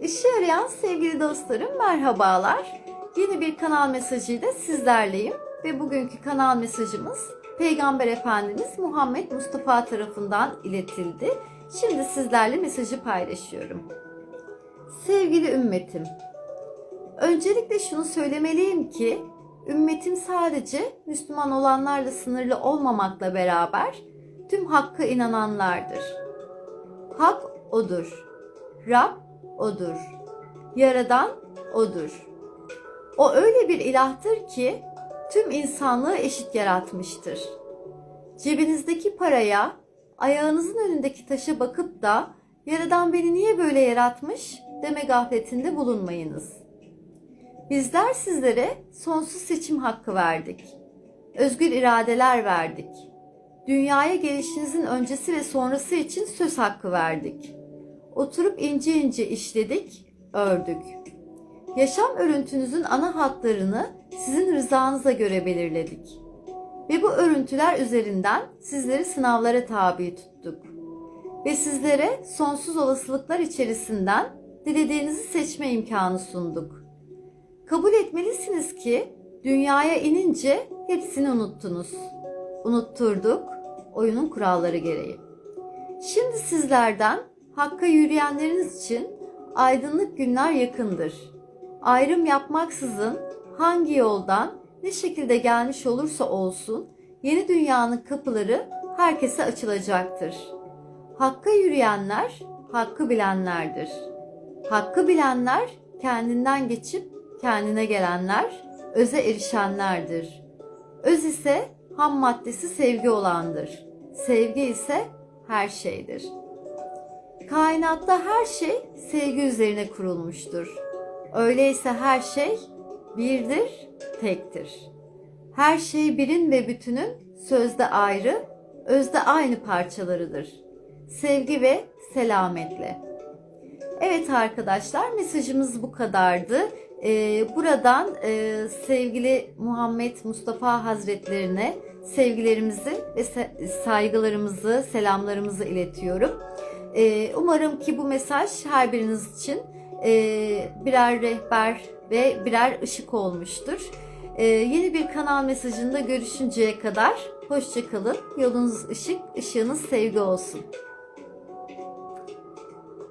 İşe yarayan sevgili dostlarım merhabalar. Yeni bir kanal mesajıyla sizlerleyim ve bugünkü kanal mesajımız Peygamber Efendimiz Muhammed Mustafa tarafından iletildi. Şimdi sizlerle mesajı paylaşıyorum. Sevgili ümmetim, öncelikle şunu söylemeliyim ki ümmetim sadece Müslüman olanlarla sınırlı olmamakla beraber tüm hakka inananlardır. Hak odur. Rab odur. Yaradan odur. O öyle bir ilahtır ki tüm insanlığı eşit yaratmıştır. Cebinizdeki paraya, ayağınızın önündeki taşa bakıp da Yaradan beni niye böyle yaratmış deme gafletinde bulunmayınız. Bizler sizlere sonsuz seçim hakkı verdik. Özgür iradeler verdik. Dünyaya gelişinizin öncesi ve sonrası için söz hakkı verdik. Oturup ince ince işledik, ördük. Yaşam örüntünüzün ana hatlarını sizin rızanıza göre belirledik. Ve bu örüntüler üzerinden sizleri sınavlara tabi tuttuk. Ve sizlere sonsuz olasılıklar içerisinden dilediğinizi seçme imkanı sunduk. Kabul etmelisiniz ki dünyaya inince hepsini unuttunuz. Unutturduk oyunun kuralları gereği. Şimdi sizlerden Hakka yürüyenleriniz için aydınlık günler yakındır. Ayrım yapmaksızın hangi yoldan ne şekilde gelmiş olursa olsun yeni dünyanın kapıları herkese açılacaktır. Hakka yürüyenler hakkı bilenlerdir. Hakkı bilenler kendinden geçip kendine gelenler, öze erişenlerdir. Öz ise ham maddesi sevgi olandır. Sevgi ise her şeydir. Kainatta her şey sevgi üzerine kurulmuştur. Öyleyse her şey birdir, tektir. Her şey birin ve bütünün sözde ayrı, özde aynı parçalarıdır. Sevgi ve selametle. Evet arkadaşlar mesajımız bu kadardı. Ee, buradan e, sevgili Muhammed Mustafa Hazretlerine sevgilerimizi ve saygılarımızı, selamlarımızı iletiyorum. Ee, umarım ki bu mesaj her biriniz için e, birer rehber ve birer ışık olmuştur. Ee, yeni bir kanal mesajında görüşünceye kadar hoşçakalın. Yolunuz ışık, ışığınız sevgi olsun.